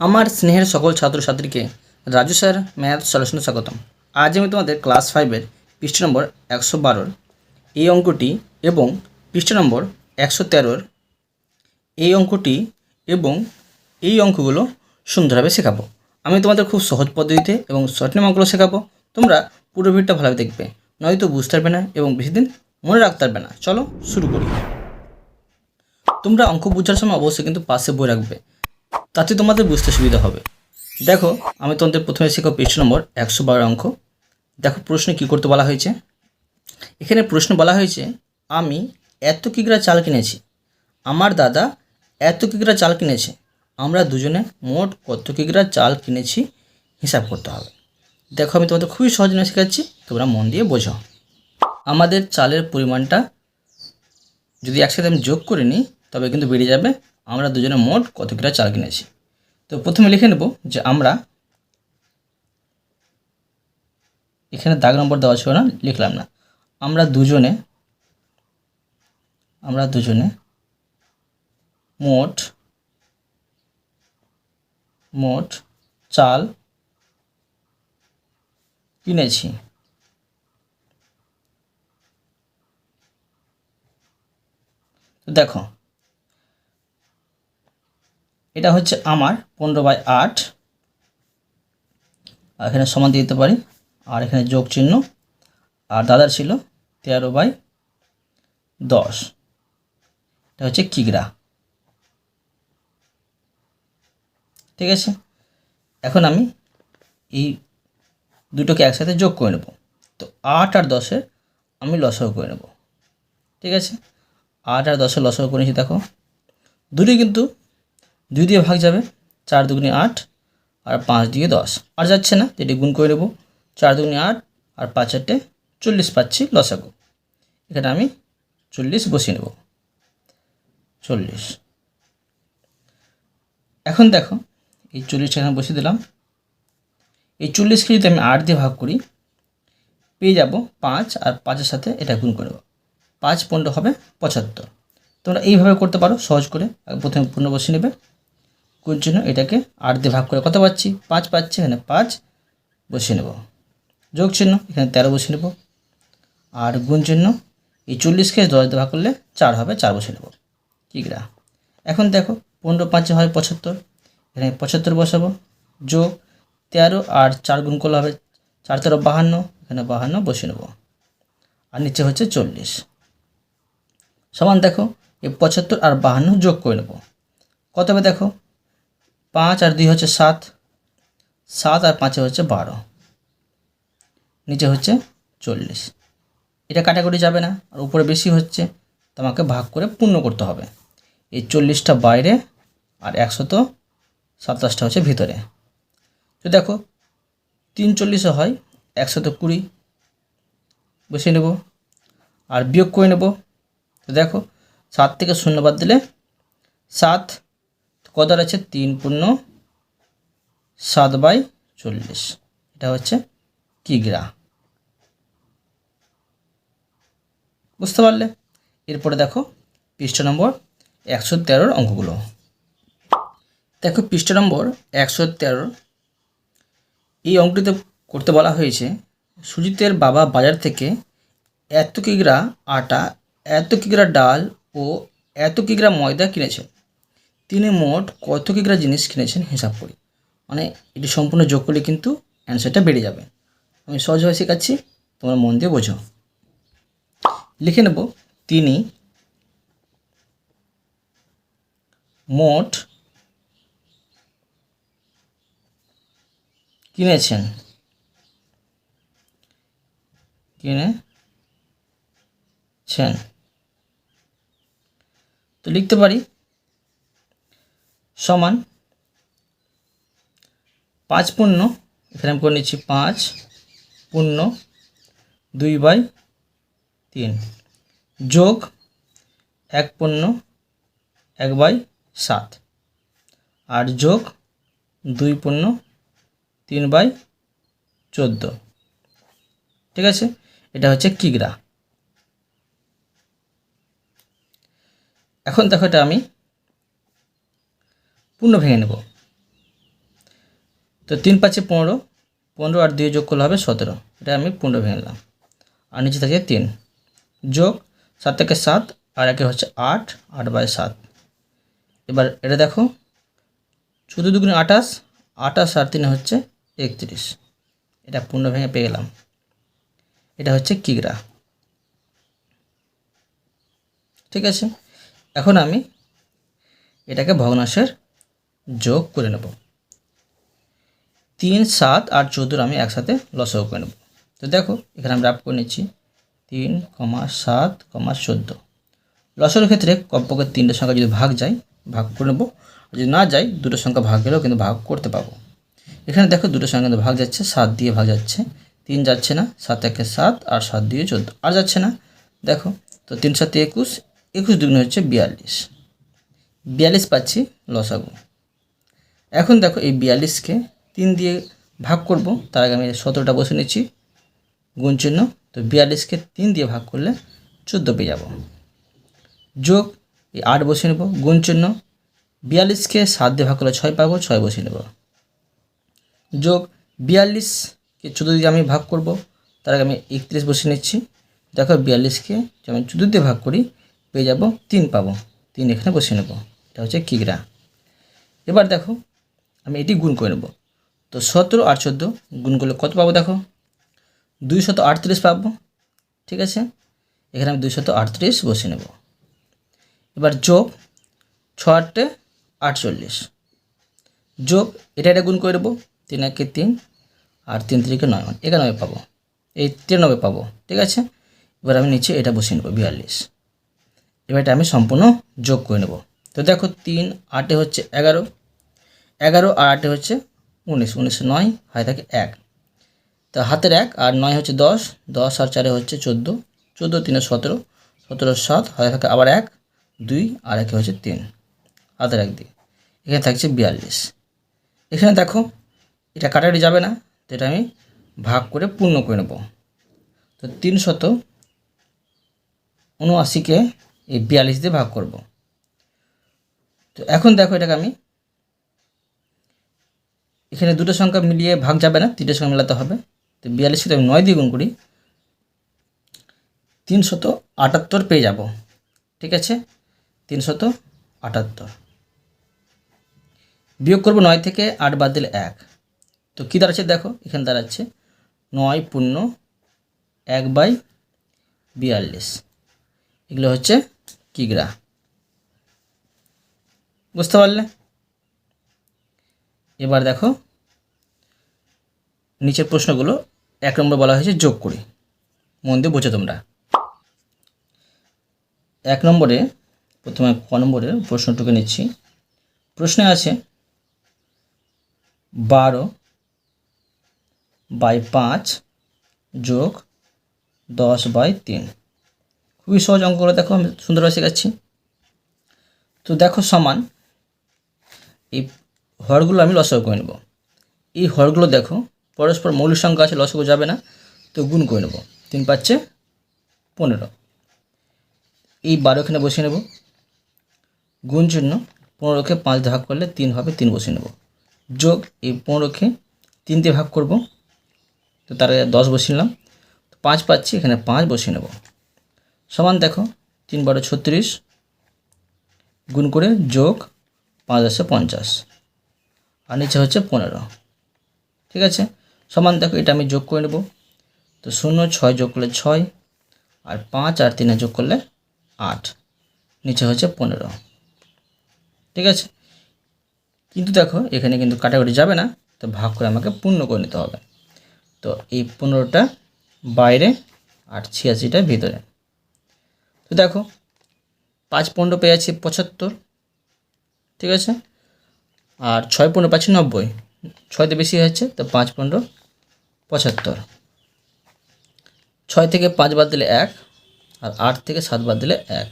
আমার স্নেহের সকল ছাত্রছাত্রীকে রাজু স্যার ম্যাথ সলিউশনে স্বাগতম। আজ আমি তোমাদের ক্লাস ফাইভের পৃষ্ঠ নম্বর একশো বারোর এই অঙ্কটি এবং পৃষ্ঠ নম্বর একশো তেরোর এই অঙ্কটি এবং এই অঙ্কগুলো সুন্দরভাবে শেখাবো। আমি তোমাদের খুব সহজ পদ্ধতিতে এবং শর্ট অঙ্কগুলো শেখাবো। তোমরা পুরো ভিডিওটা ভালোভাবে দেখবে, নয়তো বুঝতে পারবে না এবং বেশি দিন মনে রাখতে পারবে না। চলো শুরু করি। তোমরা অঙ্ক বোঝার সময় অবশ্যই কিন্তু পাশে বই রাখবে। তাতে তোমাদের বুঝতে সুবিধা হবে। দেখো, আমি তোমাদের প্রথমে শেখো পৃষ্ঠ নম্বর একশো বারো অঙ্ক। দেখো, প্রশ্নে কী করতে বলা হয়েছে? এখানে প্রশ্ন বলা হয়েছে, আমি এত কিগ্রা চাল কিনেছি? আমার দাদা এত কিগ্রা চাল কিনেছে? আমরা দুজনে মোট কত কিগ্রা চাল কিনেছি হিসাব করতে হবে। দেখো, আমি তোমাদের খুবই সহজ না শেখাচ্ছি, তোমরা মন দিয়ে বোঝো। আমাদের চালের পরিমাণটা যদি একসাথে আমি যোগ করে নিই, তবে কিন্তু বেড়ে যাবে আমরা দুজনে মোট কত কিলো চাল কিনেছি? তো প্রথমে লিখে নেব যে আমরা এখানে দাগ নম্বর দেওয়া ছিল না, লিখলাম না। আমরা দুজনে আমরা দুজনে মোট মোট চাল কিনেছি। দেখো এটা হচ্ছে আমার পনেরো বাই আট। আর এখানে সমান দিয়ে দিতে পারি। আর এখানে যোগ চিহ্ন। আর দাদার ছিল তেরো বাই দশ। এটা হচ্ছে কিগড়া ঠিক আছে? এখন আমি এই দুটোকে একসাথে যোগ করে নেব। তো আট আর দশের আমি লসাগু করে নেব। ঠিক আছে? আট আর দশের লসাগু করে দেখো। দুটোই কিন্তু দুই দিয়ে ভাগ যাবে চার দুগুনি আট আর পাঁচ দিয়ে দশ। আর যাচ্ছে না এটি গুণ করে নেব। চার দুগুনি আট আর পাঁচ আটে চল্লিশ পাচ্ছি লসাগু। এখানে আমি চল্লিশ বসিয়ে নেব। চল্লিশ। এখন দেখো, এই চল্লিশটা এখানে বসিয়ে দিলাম। এই চল্লিশকে যদি আমি আট দিয়ে ভাগ করি, পেয়ে যাব পাঁচ আর পাঁচের সাথে এটা গুণ করে দেবো পাঁচ পনেরো হবে পঁচাত্তর। তোমরা এইভাবে করতে পারো, সহজ করে। প্রথমে পূর্ণ বসিয়ে নেবে। কোন জন্য এটাকে আট দিয়ে ভাগ করে কত পাচ্ছি? পাঁচ পাচ্ছি, এখানে পাঁচ বসিয়ে নেব। যোগ চিহ্ন, এখানে তেরো বসিয়ে নেব। আর গুণ চিহ্ন, এই চল্লিশকে দশ দিয়ে ভাগ করলে চার হবে, চার বসিয়ে নেব। ঠিকরা এখন দেখো, পনেরো পাঁচে হয় পঁচাত্তর, এখানে পঁচাত্তর বসাবো। যোগ তেরো আর চার গুণ করলে হবে চার তেরো বাহান্ন, এখানে বাহান্ন বসিয়ে নেব। আর নিচে হচ্ছে চল্লিশ। সমান দেখো, এই পঁচাত্তর আর বাহান্ন যোগ করে নেব। কত হবে দেখো? পাঁচ আর দুই হচ্ছে সাত। সাত আর পাঁচে হচ্ছে বারো। নিচে হচ্ছে চল্লিশ। এটা কাটাকুটি যাবে না। আর উপরে বেশি হচ্ছে তোমাকে ভাগ করে পূর্ণ করতে হবে। এই চল্লিশটা বাইরে আর একশত সাতাশটা হচ্ছে ভিতরে। তো দেখো, তিন চল্লিশে হয় একশত কুড়ি। বসিয়ে নেব। আর বিয়োগ করে নেব। তো দেখো, সাত থেকে শূন্য বাদ দিলে সাত কত আছে তিন পূর্ণ সাত বাই চল্লিশ। এটা হচ্ছে কিগ্রা। বুঝতে পারলে? এরপরে দেখো পৃষ্ঠ নম্বর একশো তেরোর অঙ্কগুলো। দেখো পৃষ্ঠ নম্বর একশো তেরোর এই অঙ্কটিতে করতে বলা হয়েছে, সুজিতের বাবা বাজার থেকে এত কিগ্রা আটা, এত কিগ্রা ডাল ও এত কিগ্রা ময়দা কিনেছেন তিনি মোট কত কিগ্রা জিনিস কিনেছেন হিসাব করি। মানে এটি সম্পূর্ণ যোগ করলে কিন্তু অ্যান্সারটা বেড়ে যাবে। আমি সহজভাবে শেখাচ্ছি, তোমরা মন দিয়ে বোঝো। লিখে নেব, তিনি মোট কিনেছেন। কিনেছেন। তো লিখতে পারি সমান পাঁচ পূর্ণ, এখানে আমি করে নিচ্ছি পাঁচ পূর্ণ দুই বাই তিন। যোগ এক পূর্ণ এক বাই সাত। আর যোগ দুই পূর্ণ তিন বাই চোদ্দ। ঠিক আছে? এটা হচ্ছে কিগ্রা। এখন দেখো এটা আমি পূর্ণ ভেঙে নেব। তো তিন পাঁচে পনেরো পনেরো আর দুই যোগ করলে হবে সতেরো। এটা আমি পনেরো ভেঙে নিলাম। আর নিচে থাকে তিন। যোগ সাত থেকে সাত আর একে হচ্ছে আট আট বাই সাত। এবার এটা দেখো, চোদ্দ দুগুণে আঠাশ আঠাশ আর তিনে হচ্ছে একত্রিশ। এটা পূর্ণ ভেঙে পেয়ে গেলাম। এটা হচ্ছে কিগরা। ঠিক আছে? এখন আমি এটাকে ভগ্নাংশের যোগ করে নেব। তিন, সাত আর চোদ্দোর আমি একসাথে লসও করে নেব। তো দেখো, এখানে আমি রাপ করে নিচ্ছি। তিন, কমা সাত, কমা চোদ্দ। লসের ক্ষেত্রে কমপক্ষে তিনটে সংখ্যা যদি ভাগ যায়, ভাগ করে নেব। যদি না যায়, দুটো সংখ্যা ভাগ গেলেও কিন্তু ভাগ করতে পারব এখানে দেখো, দুটো সংখ্যা কিন্তু ভাগ যাচ্ছে, সাত দিয়ে ভাগ যাচ্ছে। তিন যাচ্ছে না, সাত একে সাত, আর সাত দিয়ে চোদ্দ। আর যাচ্ছে না, দেখো, তো তিন, সাতে, একুশ একুশ দুগুণ হচ্ছে বিয়াল্লিশ। বিয়াল্লিশ পাচ্ছি লসাগু। এখন দেখো এই বিয়াল্লিশকে তিন দিয়ে ভাগ করব, তার আগে আমি সতেরোটা বসে নিচ্ছি, গুণ চিহ্ন। তো বিয়াল্লিশকে তিন দিয়ে ভাগ করলে চোদ্দ পেয়ে যাব। যোগ, এই আট বসিয়ে নেব, গুণ চিহ্ন। বিয়াল্লিশকে সাত দিয়ে ভাগ করলে ছয় পাবো, ছয় বসিয়ে নেব। যোগ, বিয়াল্লিশকে চোদ্দ দিয়ে আমি ভাগ করব, তার আগে আমি একত্রিশ বসিয়ে নিচ্ছি। দেখো বিয়াল্লিশকে যেমন চোদ্দ দিয়ে ভাগ করি, পেয়ে যাব, তিন পাবো, তিন এখানে বসিয়ে নেব। এটা হচ্ছে কিগরা। এবার দেখো আমি এটি গুণ করে নেব। তো সতেরো আর চোদ্দ গুণ করলে কত পাবো দেখো? দুই শত আটত্রিশ পাবো। ঠিক আছে? এখানে আমি দুই শত আটত্রিশ বসিয়ে নেব। এবার যোগ ছ আটটে আটচল্লিশ। যোগ এটা এটা গুণ করে দেবো তিন একে তিন আর তিন তিরিকে নয় মানে একানব্বই পাবো। এই তিরানব্বই পাবো। ঠিক আছে? এবার আমি নিচে এটা বসিয়ে নেব বিয়াল্লিশ। এবার এটা আমি সম্পূর্ণ যোগ করে নেব। তো দেখো তিন আটে হচ্ছে এগারো। এগারো আর আটে হচ্ছে উনিশ উনিশ নয়, হয় থাকে এক। তো হাতের এক আর নয় হচ্ছে দশ দশ আর চারে হচ্ছে চোদ্দ চোদ্দ তিনে সতেরো সতেরো সাত, হয় থাকে আবার এক, দুই আর একে হচ্ছে তিন। হাতের এক দিয়ে। এখানে থাকছে বিয়াল্লিশ। এখানে দেখো, এটা কাটাকাটি যাবে না, তো এটা আমি ভাগ করে পূর্ণ করে নেব। তো তিন শত উনআশিকে এই বিয়াল্লিশ দিয়ে ভাগ করব। তো এখন দেখো এটাকে আমি এখানে দুটো সংখ্যা মিলিয়ে ভাগ যাবে না, তিনটে সংখ্যা মেলাতে হবে। তো বিয়াল্লিশ যদি আমি নয় দিয়ে গুণ করি। তিনশত আটাত্তর পেয়ে যাব। ঠিক আছে? তিনশত আটাত্তর। বিয়োগ করব নয় থেকে আট বাদ দিলে এক। তো কী দাঁড়াচ্ছে দেখো, এখানে দাঁড়াচ্ছে। নয় পূর্ণ এক বাই বিয়াল্লিশ। এগুলো হচ্ছে কিগ্রা। বুঝতে পারলে? এবার দেখো, নিচের প্রশ্নগুলো এক নম্বর বলা হয়েছে যোগ করি। মন দিয়ে বোঝো তোমরা। এক নম্বরে, প্রথমে ক নম্বরের প্রশ্নটুকু নিচ্ছি। প্রশ্নে আছে, বারো বাই পাঁচ যোগ দশ বাই তিন। খুবই সহজ অঙ্কগুলো দেখো, আমি সুন্দরভাবে শেখাচ্ছি। তো দেখো সমান, এই হরগুলো আমি লসগু করে নেব। এই হরগুলো দেখো, পরস্পর মৌলিক সংখ্যা আছে, লসগু যাবে না, তো গুণ করে নেব। তিন পাচ্ছে পনেরো। এই বারোখানে বসিয়ে নেব। গুণ চিহ্ন, পনেরোকে পাঁচ ভাগ করলে তিন হবে, তিন বসিয়ে নেব। যোগ এই পনেরোকে তিন দিয়ে ভাগ করব, তো তার দশ বসিয়ে নিলাম। তো পাঁচ পাচ্ছি, এখানে পাঁচ বসিয়ে নেব। সমান দেখো, তিন বারো ছত্রিশ, গুণ করে যোগ পাঁচ আসে পঞ্চাশ। আর নিচে হচ্ছে পনেরো। ঠিক আছে? সমান দেখো, এটা আমি যোগ করে নেব। তো শূন্য, ছয় যোগ করলে ছয়, আর পাঁচ আর তিনে যোগ করলে আট। নিচে হচ্ছে পনেরো। ঠিক আছে? কিন্তু দেখো, এখানে কিন্তু কাটাকুটি যাবে না, তো ভাগ করে আমাকে পূর্ণ করে নিতে হবে। তো এই পনেরোটা বাইরে আর ছিয়াশিটা ভিতরে। তো দেখো, পাঁচ পনেরো পেয়ে যাচ্ছি পঁচাত্তর। ঠিক আছে? আর ছয় পনেরো পাচ্ছি নব্বই। ছয়তে বেশি হচ্ছে তো পাঁচ পনেরো পঁচাত্তর। ছয় থেকে পাঁচ বাদ দিলে এক, আর আট থেকে সাত বাদ দিলে এক।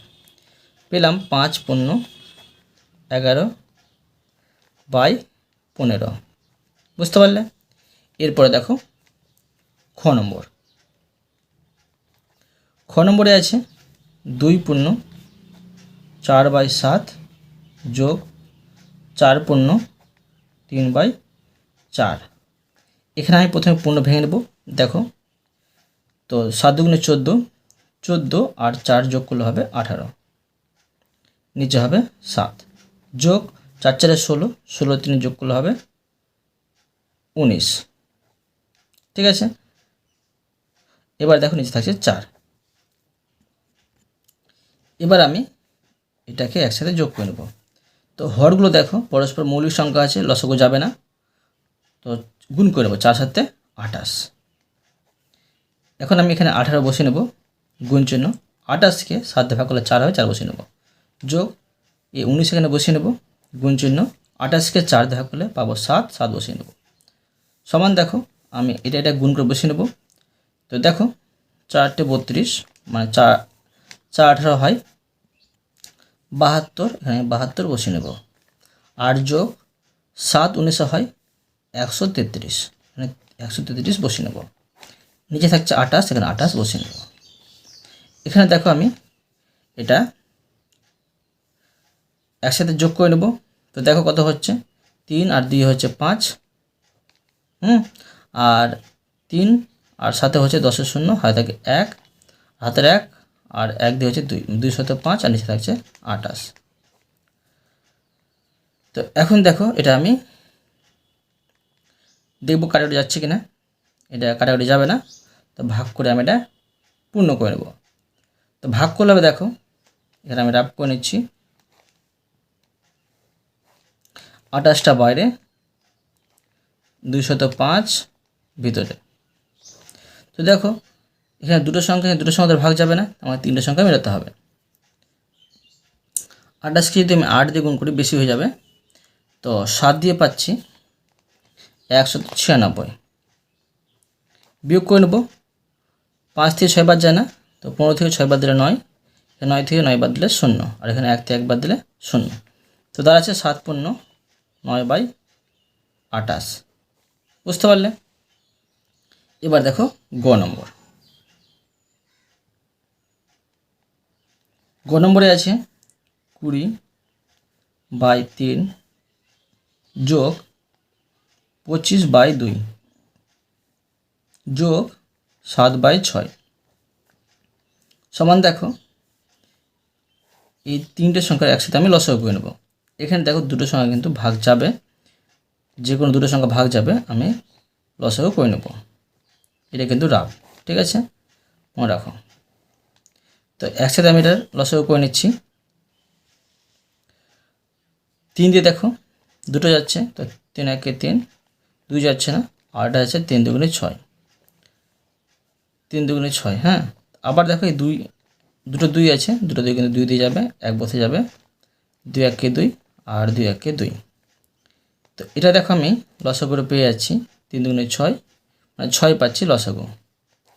পেলাম পাঁচ পণ্য এগারো বাই পনেরো। বুঝতে পারলে? এরপরে দেখো খ নম্বর। খ নম্বরে আছে দুই পূর্ণ চার বাই সাত যোগ চার পূর্ণ তিন বাই চার। এখানে আমি প্রথমে পূর্ণ ভেঙে নেব, দেখো। তো সাত দুগুণে চোদ্দ চোদ্দ আর চার যোগ করলে হবে আঠারো। নিচে হবে সাত। যোগ চার চারে ষোলো ষোলো তিনে যোগ করলে হবে উনিশ। ঠিক আছে? এবার দেখো নিচে থাকছে চার। এবার আমি এটাকে একসাথে যোগ করে নেব। তো হরগুলো দেখো, পরস্পর মৌলিক সংখ্যা আছে, লসগো যাবে না। তো গুণ করে নেব, চার সাথে আঠাশ। এখন আমি এখানে আঠারো বসে নেব, গুণ চিহ্ন। আঠাশকে সাত ভাগ করলে চার হবে চার বসে নেব। যোগ এই উনিশ এখানে বসিয়ে নেব, গুণ চিহ্ন। আঠাশকে চার দেখা করলে পাবো সাত সাত বসিয়ে নেব। সমান দেখো, আমি এটা এটা গুণ করে বসিয়ে নেব। তো দেখো, চারটে বত্রিশ মানে চার চার আঠারো হয় বাহাত্তর এখানে বাহাত্তর বসিয়ে নেব। আট যোগ সাত উনিশশো হয় একশো তেত্রিশ। এখানে একশো তেত্রিশ বসিয়ে নেব। নিচে থাকছে আঠাশ, এখানে আঠাশ বসিয়ে নেব। এখানে দেখো আমি এটা একসাথে যোগ করে নেব। তো দেখো কত হচ্ছে? তিন আর দুই হচ্ছে পাঁচ। হুম, আর তিন আর সাথে হচ্ছে দশের শূন্য হাতে থাকে এক। হাতের এক আর এক দিয়ে হচ্ছে দুই। দুই শত পাঁচ আর নিচে থাকছে আঠাশ। তো এখন দেখো এটা আমি দেখব কাটাকুটি যাচ্ছে কিনা। এটা কাটাকুটি যাবে না। তো ভাগ করে আমি এটা পূর্ণ করে নেব। তো ভাগ করলে হবে দেখো, এখানে আমি রাফ করে নিচ্ছি। আঠাশটা বাইরে দুইশত পাঁচ ভিতরে। তো দেখো এখানে দুটো সংখ্যা দুটো সংখ্যার ভাগ যাবে না। আমার তিনটে সংখ্যা মেলাতে হবে। আঠাশকে যদি আমি আট দিয়ে গুণ করি, বেশি হয়ে যাবে। তো সাত দিয়ে পাচ্ছি একশো ছিয়ানব্বই। বিয়োগ করে নেব। পাঁচ থেকে ছয় বাদ যায় না। তো পনেরো থেকে ছয় বাদ দিলে নয়। নয় থেকে নয় বাদ দিলে শূন্য। আর এখানে এক থেকে এক বাদ দিলে শূন্য। তো তার আছে সাত পূর্ণ নয় বাই আটাশ বুঝতে পারলে? এবার দেখো গ নম্বর। গ নম্বরে আছে কুড়ি বাই তিন যোগ পঁচিশ বাই দুই যোগ সাত বাই ছয়। সমান দেখো, এই তিনটে সংখ্যার একসাথে আমি লসও করে নেব। এখানে দেখো দুটো সংখ্যা কিন্তু ভাগ যাবে, যে কোনো দুটো সংখ্যা ভাগ যাবে, আমি লসও করে নেব। এটা কিন্তু রাফ ঠিক আছে? মনে রাখো। তো একসাথে আমি এটা লসও করে নিচ্ছি। তিন দিয়ে দেখো, দুটো যাচ্ছে, তো তিন একে তিন, দুই যাচ্ছে না আরটা আছে তিন দুগুণে ছয়। তিন দুগুণে ছয় হ্যাঁ? আবার দেখো এই দুই, দুটো দুই আছে, দুটো দুই কিন্তু দুই দিয়ে যাবে, এক বসে যাবে। দুই এককে দুই আর দুই এককে দুই। তো এটা দেখো আমি লসাগুলো পেয়ে যাচ্ছি, তিন দুগুণে ছয় মানে ছয় পাচ্ছি লসাগু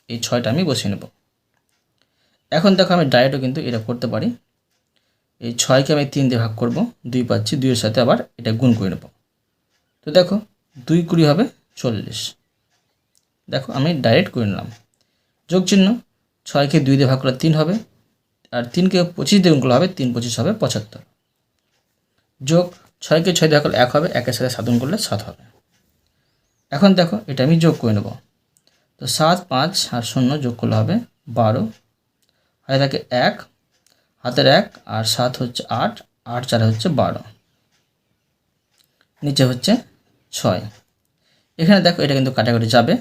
এই ছয়টা আমি বসিয়ে নেব। এখন দেখো আমি ডাইরেক্টও কিন্তু এটা করতে পারি। এই ছয়কে আমি তিন দিয়ে ভাগ করব, দুই পাচ্ছি, দুইয়ের সাথে আবার এটা গুণ করে নেব। তো দেখো, দুই কুড়ি হবে চল্লিশ। দেখো, আমি ডাইরেক্ট করে নিলাম। যোগ চিহ্ন, ছয়কে দুই দিয়ে ভাগ করলে তিন হবে, আর তিনকে পঁচিশ দিয়ে গুণ করলে হবে তিন, পঁচিশ হবে পঁচাত্তর। যোগ ছয়কে ছয় দিয়ে ভাগ করলে এক হবে, একের সাথে গুণ করলে সাত হবে। এখন দেখো, এটা আমি যোগ করে নেব। তো সাত, পাঁচ আর শূন্য যোগ করলে হবে বারো। হাতে থাকে এক, হাতের এক, আর সাত হচ্ছে আট আট চার হচ্ছে বারো। নিচে হচ্ছে ছয়। এখানে দেখো এটা কিন্তু কাটাকাটি যাবে।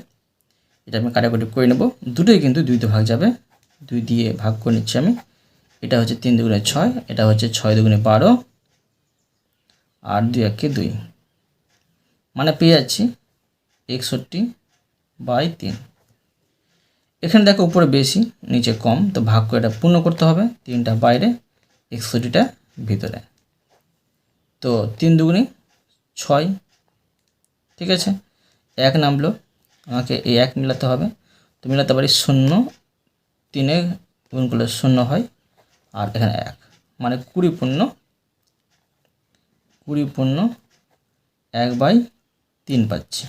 এটা আমি কাটাকাটি করে নেব। দুটোই কিন্তু দুইতে ভাগ যাবে। দুই দিয়ে ভাগ করে নিচ্ছি আমি। এটা হচ্ছে তিন দুগুণে ছয়, এটা হচ্ছে ছয় দুগুণে বারো, আর দুই একে দুই। মানে পেয়ে যাচ্ছি একষট্টি বাই তিন। এখানে দেখো উপরে বেশি, নিচে কম, তো ভাগ করে এটা পূর্ণ করতে হবে তিনটা বাইরে একষট্টিটা ভিতরে। তো তিন দুগুণি ছয়, ঠিক আছে? এক নামলো, আমাকে এই এক মিলাতে হবে, তো মিলাতে পারি শূন্য, তিনে গুণ করলে শূন্য হয়, আর এখানে এক। মানে কুড়ি পূর্ণ কুড়ি পূর্ণ এক বাই তিন পাচ্ছি।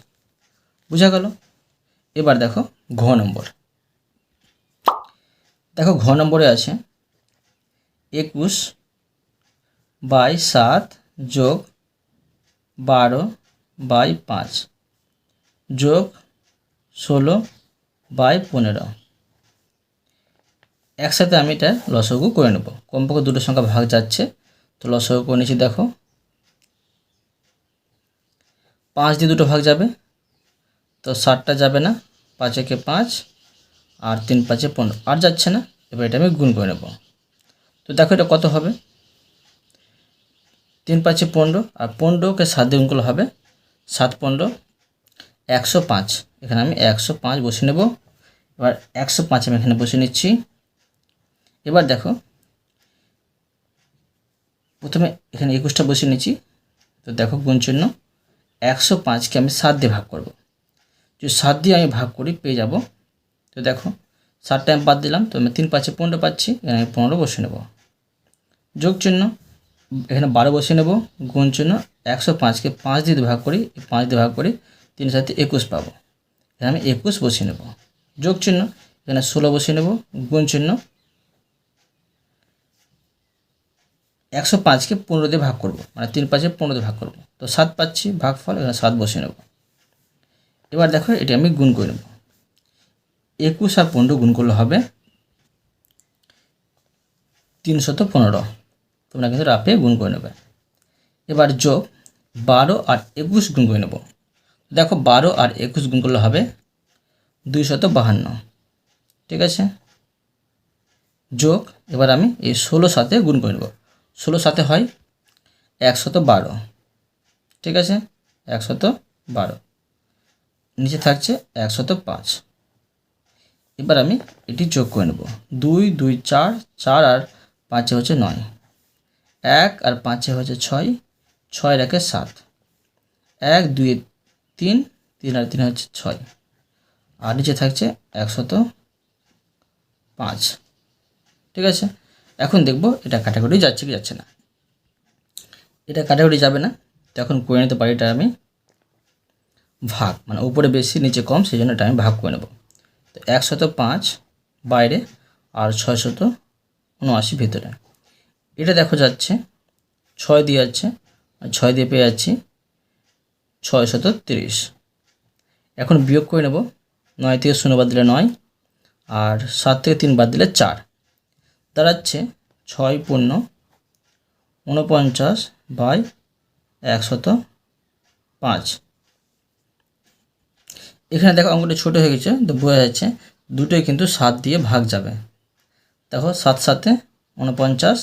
বোঝা গেল? এবার দেখো ঘ নম্বর। দেখো ঘ নম্বরে আছে একুশ বাই সাত যোগ বারো বাই পাঁচ যোগ ষোলো বাই পনেরো। একসাথে আমি এটা লসগু করে নেব। কমপক্ষে দুটো সংখ্যা ভাগ যাচ্ছে। তো লসগু করে নিচ্ছি, দেখো। পাঁচ দিয়ে দুটো ভাগ যাবে। তো ষাটটা যাবে না। পাঁচ একে পাঁচ। আর তিন পাঁচে পনেরো। আর যাচ্ছে না, এবার এটা আমি গুণ করে নেব। তো দেখো এটা কত হবে? তিন পাঁচে পনেরো, আর পনেরোকে সাত দিয়ে গুণ করলে হবে সাত পনেরো, একশো পাঁচ। এখানে আমি একশো পাঁচ বসে নেব। এবার একশো পাঁচ আমি এখানে বসে নিচ্ছি। এবার দেখো, প্রথমে এখানে একুশটা বসে নিচ্ছি। তো দেখো গুণ চিহ্ন, একশো পাঁচকে আমি সাত দিয়ে ভাগ করব। যদি সাত দিয়ে আমি ভাগ করি, পেয়ে যাব তো দেখো, সাতটা আমি বাদ দিলাম, তো আমি তিন পাঁচে পনেরো পাচ্ছি, এখানে আমি পনেরো বসে নেব। যোগ চিহ্ন, এখানে বারো বসে নেব, গুণ চিহ্ন একশো পাঁচকে পাঁচ দিয়ে ভাগ করি পাঁচ দিয়ে ভাগ করি, তিন সাথে একুশ পাবো। এখানে আমি একুশ বসিয়ে নেব। যোগ চিহ্ন, এখানে ষোলো বসিয়ে নেব, গুণ চিহ্ন একশো পাঁচকে পনেরো দিয়ে ভাগ করব মানে তিন পাঁচে পনেরো দিয়ে ভাগ করব। তো সাত পাচ্ছি ভাগ ফল এখানে সাত বসিয়ে নেব। এবার দেখো, এটা আমি গুণ করে নেব। একুশ আর পনেরো গুণ করলে হবে তিনশত পনেরো। তোমরা কিন্তু রাপে গুণ করে নেবে। এবার যোগ বারো আর একুশ গুণ করে নেব। দেখো বারো আর একুশ গুণ করলে হবে দুইশত বাহান্ন। ঠিক আছে? যোগ, এবার আমি এই ষোলো সাথে গুণ করে নেব। ষোলো সাথে হয় একশত বারো। ঠিক আছে? একশত বারো। নিচে থাকছে একশত পাঁচ। এবার আমি এটি যোগ করে নেব। দুই দুই, চার চার আর পাঁচে হচ্ছে নয়। এক আর পাঁচে হচ্ছে ছয় ছয় রেখে সাত। এক, দুই, তিন তিন আর তিন হচ্ছে ছয়। আর নিচে থাকছে একশত পাঁচ। ঠিক আছে? এখন দেখব এটা কাটাকুটি যাচ্ছে কি যাচ্ছে না। এটা কাটাকুটি যাবে না তখন করে নিতে পারি এটা আমি ভাগ। মানে উপরে বেশি, নিচে কম, সেই জন্য এটা আমি ভাগ করে নেব। তো একশত পাঁচ বাইরে আর ছয়শত উনআশি ভিতরে। এটা দেখো যাচ্ছে, ছয় দিয়ে যাচ্ছে, আর ছয় দিয়ে পেয়ে যাচ্ছি ছয়শত তিরিশ। এখন বিয়োগ করে নেব, নয় থেকে শূন্য বাদ দিলে নয়, আর সাত থেকে তিন বাদ দিলে চার। দাঁড়াচ্ছে ছয় পূর্ণ উনপঞ্চাশ বাই একশত পাঁচ। এখানে দেখো অঙ্কটা ছোটো হয়ে গেছে, তো বোঝা যাচ্ছে দুটোই কিন্তু সাত দিয়ে ভাগ যাবে। দেখো সাত সাতে উনপঞ্চাশ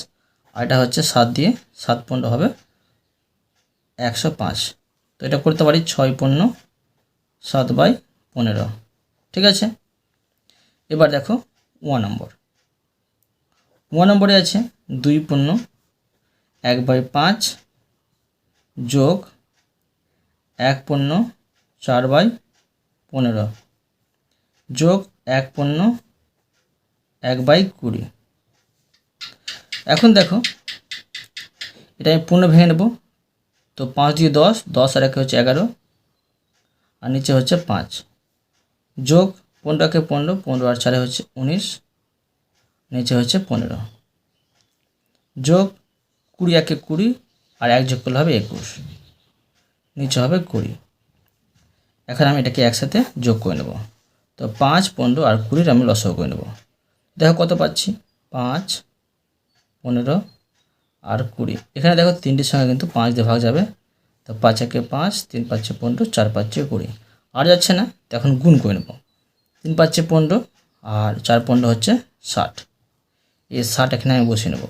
আর এটা হচ্ছে সাত দিয়ে সাত পনেরো হবে একশো পাঁচ। তো এটা করতে পারি ছয় পণ্য সাত বাই পনেরো। ঠিক আছে? এবার দেখো ওয়ান নম্বর। ওয়ান নম্বরে আছে দুই পণ্য এক বাই পাঁচ যোগ এক পণ্য চার বাই পনেরো। যোগ এক পণ্য, এক বাই কুড়ি। এখন দেখো, এটা আমি পূর্ণ ভেঙে নেব। তো পাঁচ দিয়ে দশ দশ আর একে হচ্ছে এগারো, আর নিচে হচ্ছে পাঁচ। যোগ পনেরোকে পনেরো পনেরো আর চারে হচ্ছে উনিশ, নিচে হচ্ছে পনেরো। যোগ কুড়ি একে কুড়ি, আর এক যোগ করলে হবে একুশ। নিচে হবে কুড়ি। এখন আমি এটাকে একসাথে যোগ করে নেব। তো পাঁচ, পনেরো আর কুড়ির আমি লসও করে নেব। দেখো কত পাচ্ছি? পাঁচ, পনেরো আর কুড়ি। এখানে দেখো তিনটির সঙ্গে কিন্তু পাঁচ দিয়ে ভাগ যাবে। তো পাঁচ একে পাঁচ, তিন পাঁচে পনেরো, চার পাঁচে কুড়ি। আর যাচ্ছে না, তো এখন গুণ করে নেব। তিন পাঁচে পনেরো আর চার পনেরো হচ্ছে ষাট। এই ষাট এখানে আমি বসিয়ে নেব।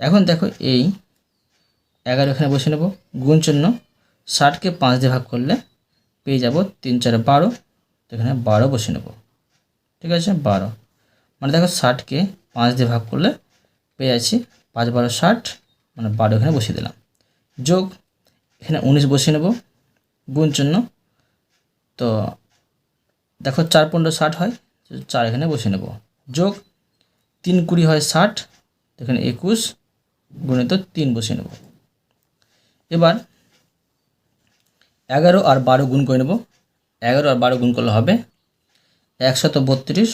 এখন দেখো এই এগারো এখানে বসে নেব। গুণ চিহ্ন ষাটকে পাঁচ দিয়ে ভাগ করলে পেয়ে যাব তিন, চারে বারো। তো এখানে বারো বসে নেব। ঠিক আছে? বারো। মানে দেখো ষাটকে পাঁচ দিয়ে ভাগ করলে পেয়ে যাচ্ছি পাঁচ, বারো, ষাট। মানে বারো এখানে বসিয়ে দিলাম। যোগ, এখানে উনিশ বসিয়ে নেব। গুণ চিহ্ন। তো দেখো চার পনেরো ষাট হয় চার এখানে বসিয়ে নেব। যোগ, তিন কুড়ি হয় ষাট। এখানে একুশ, গুণিত তিন বসিয়ে নেব। এবার এগারো আর বারো গুণ করে নেব। এগারো আর বারো গুণ করলে হবে একশত বত্রিশ।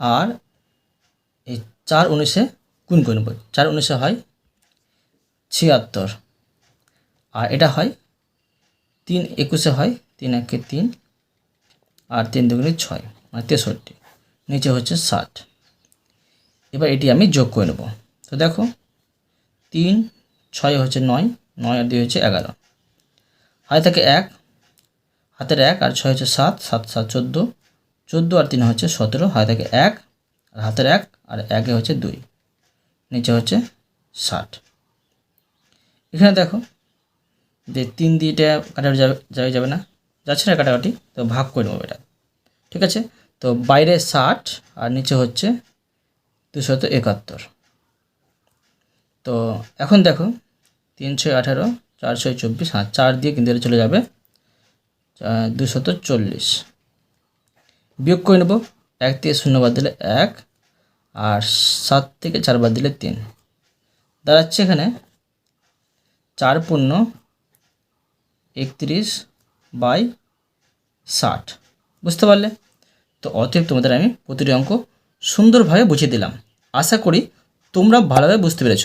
আর এই চার উনিশে গুণ করে নেব। চার উনিশে হয় ছিয়াত্তর। আর এটা হয় তিন একুশে হয় তিন একে তিন আর তিন দুগুণে ছয় মানে তেষট্টি। নিচে হচ্ছে ষাট। এবার এটি আমি যোগ করে নেব। তো দেখো, তিন, ছয় হচ্ছে নয় নয় আর দুই হচ্ছে এগারো। হাতে থাকে এক, হাতের এক আর ছয় হচ্ছে সাত সাত সাত, চোদ্দ। চোদ্দ আর তিন হচ্ছে সতেরো, হাতে থাকে এক, আর হাতের এক আর একে হচ্ছে দুই, নিচে হচ্ছে ষাট। এখানে দেখো যে তিন দিয়েটা কাটাকাটি যাবে যাবে যাবে না, যাচ্ছে না কাটাকাটি, তো ভাগ করে নেব এটা, ঠিক আছে? তো বাইরে ষাট আর নিচে হচ্ছে দুশত একাত্তর। তো এখন দেখো তিন ছয় আঠারো চার চব্বিশ হ্যাঁ চার দিয়ে কিন্তু এটা চলে যাবে দুশত চল্লিশ। বিয়োগ করে নেব, এক থেকে শূন্য বাদ দিলে এক, আর সাত থেকে চার বাদ দিলে তিন। দাঁড়াচ্ছে এখানে চার পূর্ণ একত্রিশ বাই ষাট। বুঝতে পারলে? তো অতএব তোমাদের আমি প্রতিটি অঙ্ক সুন্দরভাবে বুঝিয়ে দিলাম। আশা করি তোমরা ভালোভাবে বুঝতে পেরেছ।